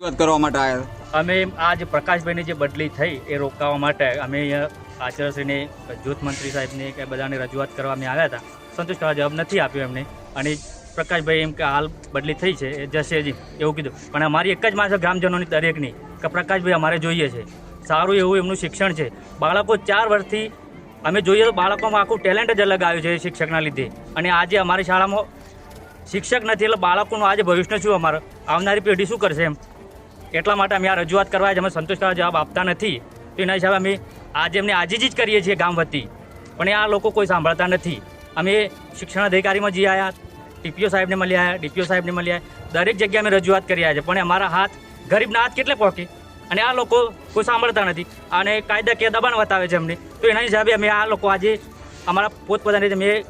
રજૂઆત કરવા માટે આવ્યા અમે આ પ્રકાશભાઈની જે બદલી થઈ એ રોકાવા માટે અમે અહીંયા આચાર્યશ્રીને, જૂથ મંત્રી સાહેબને કે બધાને રજૂઆત કરવા અમે આવ્યા હતા. સંતોષકારક જવાબ નથી આપ્યો એમને. અને પ્રકાશભાઈ એમ કે હાલ બદલી થઈ છે, એ જશે જ એવું કીધું. પણ અમારી એક જ માણસ ગ્રામજનોની દરેકની, કે પ્રકાશભાઈ અમારે જોઈએ છે. સારું એવું એમનું શિક્ષણ છે. બાળકો ચાર વર્ષથી, અમે જોઈએ તો બાળકોમાં આખું ટેલેન્ટ જ અલગ આવ્યું છે શિક્ષકના લીધે. અને આજે અમારી શાળામાં શિક્ષક નથી, એટલે બાળકોનું આજે ભવિષ્ય શું અમારું? આવનારી પેઢી શું કરશે એમ? એટલા માટે અમે આ રજૂઆત કરવા અમે સંતોષકારક જવાબ આપતા નથી. તો એના હિસાબે અમે આજે એમને આજીજી જ કરીએ છીએ ગામ વતી. પણ આ લોકો કોઈ સાંભળતા નથી. અમે શિક્ષણ અધિકારીમાં જઈ આવ્યા ટીપીઓ સાહેબને મળી આવ્યા ડીપીઓ સાહેબને મળી આવ્યા દરેક જગ્યાએ અમે રજૂઆત કરી આવ્યા છે. પણ અમારા હાથ, ગરીબના હાથ કેટલે પહોંચે અને આ લોકો કોઈ સાંભળતા નથી. અને કાયદાકીય દબાણ બતાવે છે અમને. તો એના હિસાબે અમે આ લોકો આજે અમારા પોતપોતાની રીતે મેં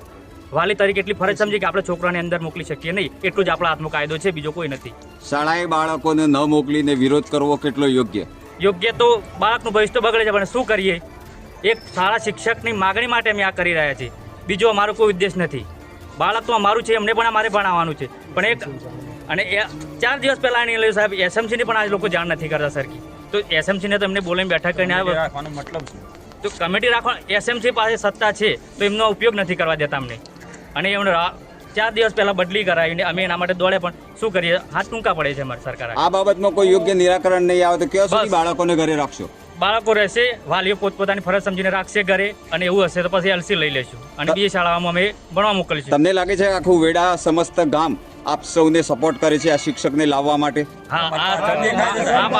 વાલી તરીકે એટલી ફરજ સમજી કે આપણે છોકરાને અંદર મોકલી શકીએ નહીં. એટલું જ આપણા હાથમાં કાયદો છે બીજો કોઈ નથી. શાળાએ બાળકોને ન મોકલીને વિરોધ કરવો કેટલો યોગ્ય? યોગ્ય તો બાળકનું ભવિષ્ય તો બગડે છે પણ શું કરીએ? એક સારા શિક્ષકની માગણી માટે અમે આ કરી રહ્યા છીએ. બીજો અમારો કોઈ ઉદ્દેશ નથી. બાળક તો અમારું છે એમને પણ અમારે ભણાવવાનું છે. પણ એક અને એ ચાર દિવસ પહેલા એની લઈ સાહેબ એસએમસીની પણ આ લોકો જાણ નથી કરતા સરખી. તો એસએમસીને તો એમને બોલાવીને બેઠક કરીને આવ્યો મતલબ તો કમિટી રાખવા એસએમસી પાસે સત્તા છે તો એમનો ઉપયોગ નથી કરવા દેતા અમને. અને એમને ચાર દિવસ પહેલા બદલી કરાવીને અમે એના માટે દોડે પણ શું કરીએ હાથ ટૂંકા પડે છે અમારી સરકાર આ બાબતમાં કોઈ યોગ્ય નિરાકરણ નહીં આવે તો કયો સુધી બાળકોને ઘરે રાખશો બાળકો રહેશે વાલીઓ પોતપોતાની ફરજ સમજીને રાખશે ઘરે અને એવું હશે તો પછી એલસી લઈ લેશું અને બીજી શાળાઓમાં અમે ભણવા મોકલીશું તમને લાગે છે આખું વેડા સમસ્ત ગામ આપ સૌને સપોર્ટ કરે છે આ શિક્ષકને લાવવા માટે હા આ ગ્રામ